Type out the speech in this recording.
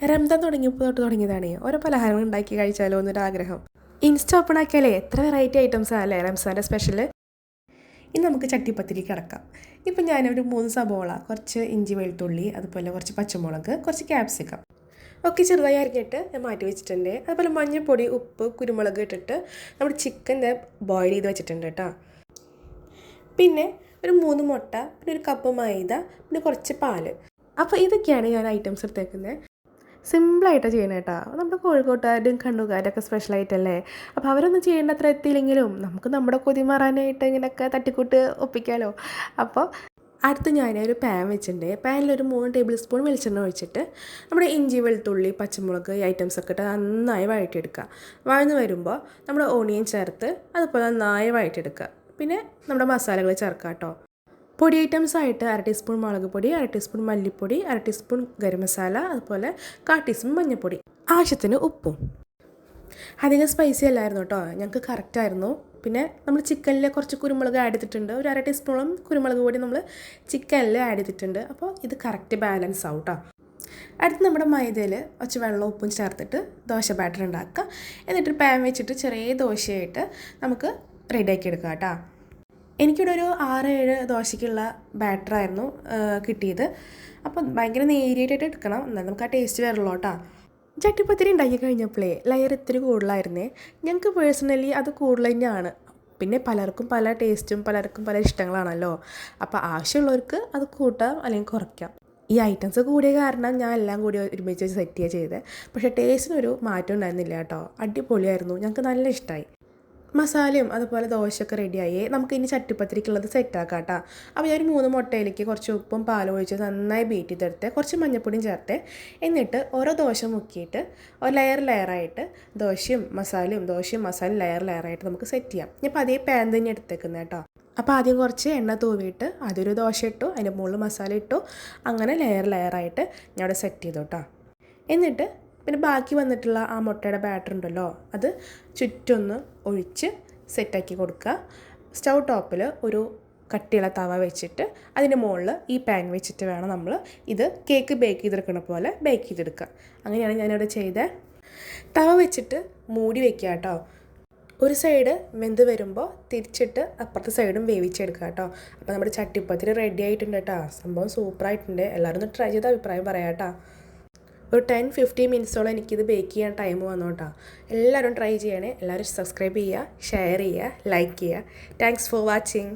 റംദാൻ തുടങ്ങിയപ്പോൾ തൊട്ട് തുടങ്ങിയതാണ്. ഓരോ പലഹാരങ്ങൾ ഉണ്ടാക്കി കഴിച്ചാലോ എന്നൊരു ആഗ്രഹം. ഇൻസ്റ്റ ഓപ്പൺ ആക്കിയാലേ എത്ര വെറൈറ്റി ഐറ്റംസ് അല്ലേ? റംസാന്റെ സ്പെഷ്യൽ ഇനി നമുക്ക് ചട്ടിപ്പത്തിരി കിടക്കാം ഇപ്പം ഞാനൊരു മൂന്ന് സബോള കുറച്ച് ഇഞ്ചി വെളുത്തുള്ളി അതുപോലെ കുറച്ച് പച്ചമുളക് കുറച്ച് ക്യാപ്സിക്കം ഒക്കെ ചെറുതായി അരിഞ്ഞിട്ട് ഞാൻ മാറ്റി വെച്ചിട്ടുണ്ട്. അതുപോലെ മഞ്ഞൾപ്പൊടി ഉപ്പ് കുരുമുളക് ഇട്ടിട്ട് നമ്മുടെ ചിക്കൻ ബോയിൽ ചെയ്ത് വെച്ചിട്ടുണ്ട് കേട്ടോ. പിന്നെ ഒരു മൂന്ന് മുട്ട പിന്നെ ഒരു കപ്പ് മൈദ പിന്നെ കുറച്ച് പാൽ. അപ്പോൾ ഇതൊക്കെയാണ് ഞാൻ ഐറ്റംസ് എടുത്തേക്കുന്നത് സിമ്പിളായിട്ട് ചെയ്യണം കേട്ടോ നമ്മുടെ കോഴിക്കോട്ടുകാരും കണ്ണുകാരൊക്കെ ഒക്കെ സ്പെഷ്യലായിട്ടല്ലേ? അപ്പോൾ അവരൊന്നും ചെയ്യേണ്ട അത്ര എത്തിയില്ലെങ്കിലും നമുക്ക് നമ്മുടെ കൊതി മാറാനായിട്ട് ഇങ്ങനെയൊക്കെ തട്ടിക്കൂട്ട് ഒപ്പിക്കാമല്ലോ അപ്പോൾ അടുത്ത് ഞാൻ ഒരു പാൻ വെച്ചിട്ടുണ്ട്. പാനിലൊരു മൂന്ന് ടേബിൾ സ്പൂൺ വെളിച്ചെണ്ണ ഒഴിച്ചിട്ട് നമ്മുടെ ഇഞ്ചി വെളുത്തുള്ളി പച്ചമുളക് ഈ ഐറ്റംസ് ഒക്കെ ഇട്ട് നന്നായി വഴറ്റിയെടുക്കുക. വഴന്ന് വരുമ്പോൾ നമ്മുടെ ഓണിയൻ ചേർത്ത് അതുപോലെ നന്നായി വഴറ്റിയെടുക്കുക. പിന്നെ നമ്മുടെ മസാലകൾ ചേർക്കാം കേട്ടോ. പൊടി ഐറ്റംസ് ആയിട്ട് അര ടീസ്പൂൺ മുളക് പൊടി അര ടീസ്പൂൺ മല്ലിപ്പൊടി അര ടീസ്പൂൺ ഗരം മസാല അതുപോലെ കാ ടീസ്പൂൺ മഞ്ഞൾപ്പൊടി ആവശ്യത്തിന് ഉപ്പും. അധികം സ്പൈസി അല്ലായിരുന്നു കേട്ടോ ഞങ്ങൾക്ക് കറക്റ്റായിരുന്നു പിന്നെ നമ്മൾ ചിക്കനിൽ കുറച്ച് കുരുമുളക് ആഡ് ചെയ്തിട്ടുണ്ട്. ഒരു അര ടീസ്പൂണും കുരുമുളക് പൊടി നമ്മൾ ചിക്കനിൽ ആഡ് ചെയ്തിട്ടുണ്ട്. അപ്പോൾ ഇത് കറക്റ്റ് ബാലൻസ് ആവും അടുത്ത് നമ്മുടെ മൈദയിൽ കുറച്ച് വെള്ളം ഉപ്പും ചേർത്തിട്ട് ദോശ ബാറ്റർ ഉണ്ടാക്കുക എന്നിട്ട് പാൻ വെച്ചിട്ട് ചെറിയ ദോശയായിട്ട് നമുക്ക് റെഡിയാക്കി എടുക്കാം കേട്ടോ എനിക്കിവിടെ ഒരു ആറ് ഏഴ് ദോശയ്ക്കുള്ള ബാറ്ററായിരുന്നു കിട്ടിയത്. അപ്പോൾ ഭയങ്കര നേരിയായിട്ട് എടുക്കണം. എന്നാൽ നമുക്ക് ആ ടേസ്റ്റ് വരുള്ളൂ കേട്ടോ ചട്ടിപ്പത്തിരി ഉണ്ടാക്കി കഴിഞ്ഞപ്പോഴേ ലെയർ ഇത്തിരി കൂടുതലായിരുന്നേ. ഞങ്ങൾക്ക് പേഴ്സണലി അത് കൂടുതൽ തന്നെയാണ്. പിന്നെ പലർക്കും പല ടേസ്റ്റും പലർക്കും പല ഇഷ്ടങ്ങളാണല്ലോ. അപ്പോൾ ആവശ്യമുള്ളവർക്ക് അത് കൂട്ടാം അല്ലെങ്കിൽ കുറയ്ക്കാം. ഈ ഐറ്റംസ് കൂടിയ കാരണം ഞാൻ എല്ലാം കൂടി ഒരുമിച്ച് സെറ്റ് ചെയ്യുക ചെയ്തത് പക്ഷേ ടേസ്റ്റിനൊരു മാറ്റം ഉണ്ടായിരുന്നില്ല കേട്ടോ അടിപൊളിയായിരുന്നു. ഞങ്ങൾക്ക് നല്ല ഇഷ്ടമായി മസാലയും അതുപോലെ ദോശയൊക്കെ റെഡിയായി നമുക്ക് ഇനി ചട്ടിപ്പത്തിരിക്കുള്ളത് സെറ്റാക്കാം കേട്ടോ അപ്പോൾ ഞാൻ മൂന്ന് മുട്ടയിലേക്ക് കുറച്ച് ഉപ്പും പാലും ഒഴിച്ച് നന്നായി ബീറ്റ് ചെയ്തെടുത്ത് കുറച്ച് മഞ്ഞപ്പൊടിയും ചേർത്ത് എന്നിട്ട് ഓരോ ദോശ മുക്കിയിട്ട് ഒരു ലെയർ ലെയറായിട്ട് ദോശയും മസാലയും ദോശയും മസാലയും ലെയർ ലെയറായിട്ട് നമുക്ക് സെറ്റ് ചെയ്യാം. ഞാൻ അതേ പാൻ തന്നെ എടുത്തേക്കുന്നത് കേട്ടോ അപ്പോൾ ആദ്യം കുറച്ച് എണ്ണ തൂവിയിട്ട് അതൊരു ദോശ ഇട്ടു അതിന്റെ മുകളിൽ മസാല ഇട്ടു. അങ്ങനെ ലെയർ ലെയറായിട്ട് ഞാൻ അവിടെ സെറ്റ് ചെയ്തു കേട്ടോ എന്നിട്ട് പിന്നെ ബാക്കി വന്നിട്ടുള്ള ആ മുട്ടയുടെ ബാറ്റർ ഉണ്ടല്ലോ അത് ചുറ്റൊന്ന് ഒഴിച്ച് സെറ്റാക്കി കൊടുക്കുക. സ്റ്റൗ ടോപ്പിൽ ഒരു കട്ടിയുള്ള തവ വെച്ചിട്ട് അതിന് മുകളിൽ ഈ പാൻ വെച്ചിട്ട് വേണം നമ്മൾ ഇത് കേക്ക് ബേക്ക് ചെയ്തെടുക്കുന്ന പോലെ ബേക്ക് ചെയ്തെടുക്കുക. അങ്ങനെയാണ് ഞാനിവിടെ ചെയ്തത് തവ വെച്ചിട്ട് മൂടി വെക്കുക കേട്ടോ. ഒരു സൈഡ് വെന്ത് വരുമ്പോൾ തിരിച്ചിട്ട് അപ്പുറത്തെ സൈഡും വേവിച്ചെടുക്കുക കേട്ടോ. അപ്പോൾ നമ്മുടെ ചട്ടിപ്പത്തിൽ റെഡി ആയിട്ടുണ്ട് കേട്ടോ. സംഭവം സൂപ്പറായിട്ടുണ്ട് എല്ലാവരും ഒന്ന് ട്രൈ ചെയ്ത അഭിപ്രായം പറയാം കേട്ടോ. ഒരു ടെൻ ഫിഫ്റ്റീൻ മിനിറ്റ്സോളം എനിക്കിത് ബേക്ക് ചെയ്യാൻ ടൈം വന്നു കേട്ടോ എല്ലാവരും ട്രൈ ചെയ്യണേ. എല്ലാവരും സബ്സ്ക്രൈബ് ചെയ്യുക ഷെയർ ചെയ്യുക ലൈക്ക് ചെയ്യുക. Thanks for watching